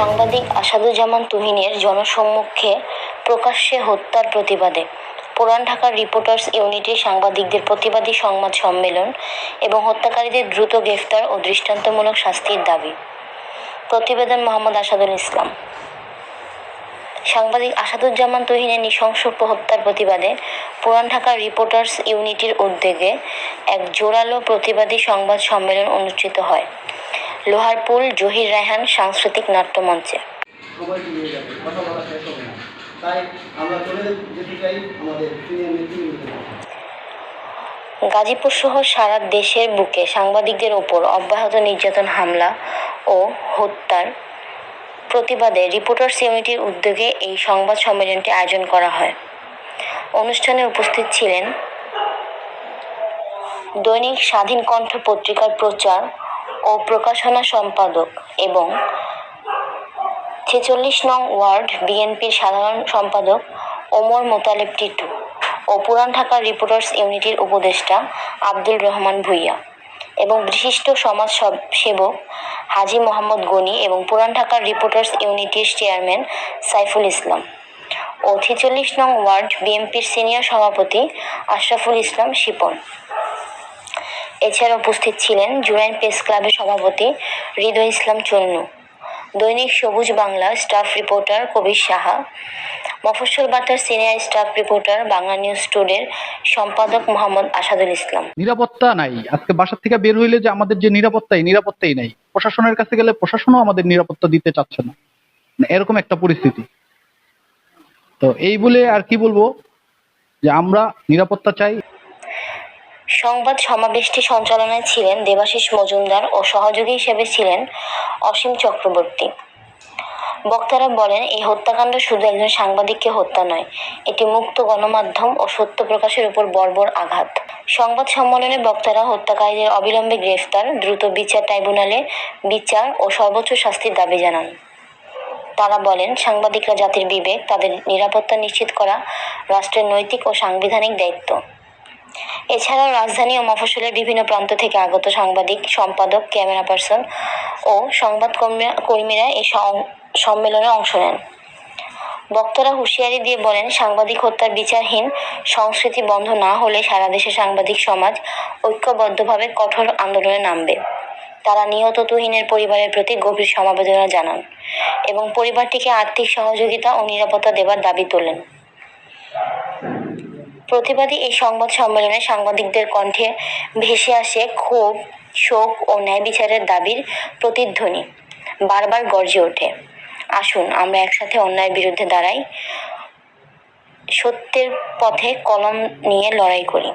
সাংবাদিক আসাদুজ্জামান তুহিনের জনসম্মুখে প্রকাশ্যে হত্যার প্রতিবাদে। পুরান ঢাকার রিপোর্টার্স ইউনিটির সাংবাদিকদের প্রতিবাদী সংবাদ সম্মেলন এবং হত্যাকারীদের দ্রুত গ্রেফতার ও দৃষ্টান্তমূলক শাস্তির দাবি। প্রতিবেদন মোহাম্মদ আসাদুল ইসলাম। সাংবাদিক আসাদুজ্জামান তুহিনের নৃশংস হত্যার প্রতিবাদে পুরান ঢাকার রিপোর্টার্স ইউনিটির উদ্যোগে এক জোরালো প্রতিবাদী সংবাদ সম্মেলন অনুষ্ঠিত হয়। লোহারপুল জহির রায়হান সাংস্কৃতিক নাট্যমঞ্চে। গাজীপুর সহ সারা দেশের বুকে সাংবাদিকদের ওপর অব্যাহত নির্যাতন হামলা ও হত্যার প্রতিবাদে রিপোর্টার্স ইউনিটির উদ্যোগে এই সংবাদ সম্মেলনটি আয়োজন করা হয়। অনুষ্ঠানে উপস্থিত ছিলেন দৈনিক স্বাধীন কণ্ঠ পত্রিকার প্রচার ও প্রকাশনা সম্পাদক এবং ছেচল্লিশ নং ওয়ার্ড বিএনপির সাধারণ সম্পাদক ওমর মোতালেব টিটু ও পুরান ঢাকার রিপোর্টার্স ইউনিটির উপদেষ্টা আব্দুল রহমান ভুইয়া এবং বিশিষ্ট সমাজ সব- সেবক হাজি মোহাম্মদ গনি এবং পুরান ঢাকার রিপোর্টার্স ইউনিটির চেয়ারম্যান সাইফুল ইসলাম ও ছেচল্লিশ নং ওয়ার্ড বিএনপির সিনিয়র সভাপতি আশরাফুল ইসলাম শিপন। এছাড়া উপস্থিত ছিলেন জুরাইন প্রেস ক্লাবের সভাপতি হৃদয় ইসলাম চন্নু, দৈনিক সবুজ বাংলা স্টাফ রিপোর্টার কবির সাহা, মফস্বল বার্তার senior staff reporter Bangla news টুডের সম্পাদক মোহাম্মদ আসাদুল ইসলাম। নিরাপত্তা নাই। আজকে বাসার থেকে বের হইলে যে আমাদের যে নিরাপত্তাই নিরাপত্তাই নাই। প্রশাসনের কাছে গেলে প্রশাসনও আমাদের নিরাপত্তা দিতে চাচ্ছে না। মানে এরকম একটা পরিস্থিতি। তো এই বলে আর কি বলব? যে আমরা নিরাপত্তা চাই। সংবাদ সমাবেশটি সঞ্চালনায় ছিলেন দেবাশিস মজুমদার ও সহযোগী হিসেবে ছিলেন অসীম চক্রবর্তী। বক্তারা বলেন, এই হত্যাকাণ্ড শুধু একজন সাংবাদিককে হত্যা নয়, এটি মুক্ত গণমাধ্যম ও সত্য প্রকাশের উপর বর্বর আঘাত। সংবাদ সম্মেলনে বক্তারা হত্যাকারীদের অবিলম্বে গ্রেফতার, দ্রুত বিচার ট্রাইব্যুনালে বিচার ও সর্বোচ্চ শাস্তির দাবি জানান। তারা বলেন, সাংবাদিকরা জাতির বিবেক, তাদের নিরাপত্তা নিশ্চিত করা রাষ্ট্রের নৈতিক ও সাংবিধানিক দায়িত্ব। এছাড়াও রাজধানী ও মফস্বলের বিভিন্ন প্রান্ত থেকে আগত সাংবাদিক, সম্পাদক, ক্যামেরা পার্সন ও সংবাদ কর্মী- কর্মীরা এই সম্মেলনে অংশ নেন। বক্তারা হুঁশিয়ারি দিয়ে বলেন, সাংবাদিক হত্যার বিচারহীন সংস্কৃতি বন্ধ না হলে সারা দেশে সাংবাদিক সমাজ ঐক্যবদ্ধভাবে কঠোর আন্দোলনে নামবে। তারা নিহত তুহিনের পরিবারের প্রতি গভীর সমবেদনা জানান এবং পরিবারটিকে আর্থিক সহযোগিতা ও নিরাপত্তা দেবার দাবি তোলেন। প্রতিবাদী এই সংবাদ সম্মেলনে সাংবাদিকদের কণ্ঠে ভেসে আসে ক্ষোভ, শোক ও ন্যায় বিচারের দাবির প্রতিধ্বনি। বারবার গর্জে ওঠে। আসুন, আমরা একসাথে অন্যায়ের বিরুদ্ধে দাঁড়াই। সত্যের পথে কলম নিয়ে লড়াই করি।